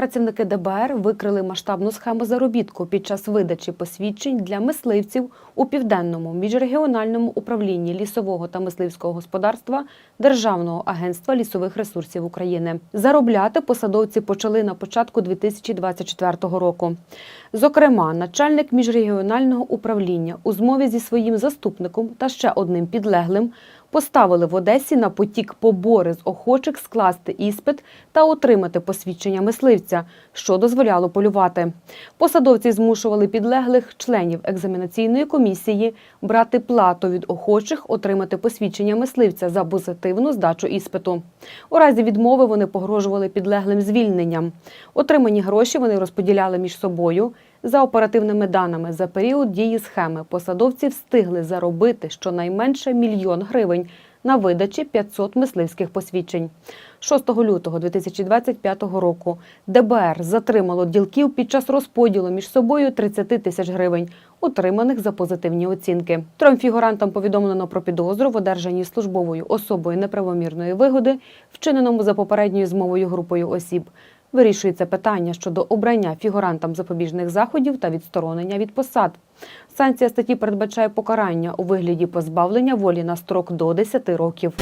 Працівники ДБР викрили масштабну схему заробітку під час видачі посвідчень для мисливців у південному міжрегіональному управлінні лісового та мисливського господарства Державного агентства лісових ресурсів України. Заробляти посадовці почали на початку 2024 року. Зокрема, начальник міжрегіонального управління у змові зі своїм заступником та ще одним підлеглим поставили в Одесі на потік побори з охочих скласти іспит та отримати посвідчення мисливця, що дозволяло полювати. Посадовці змушували підлеглих членів екзаменаційної комісії брати плату від охочих отримати посвідчення мисливця за позитивну здачу іспиту. У разі відмови вони погрожували підлеглим звільненням. Отримані гроші вони розподіляли між собою. За оперативними даними, за період дії схеми посадовці встигли заробити щонайменше мільйон гривень на видачі 500 мисливських посвідчень. 6 лютого 2025 року ДБР затримало ділків під час розподілу між собою 30 тисяч гривень, отриманих за позитивні оцінки. Трьом фігурантам повідомлено про підозру в одержанні службовою особою неправомірної вигоди, вчиненому за попередньою змовою групою осіб. Вирішується питання щодо обрання фігурантам запобіжних заходів та відсторонення від посад. Санкція статті передбачає покарання у вигляді позбавлення волі на строк до 10 років.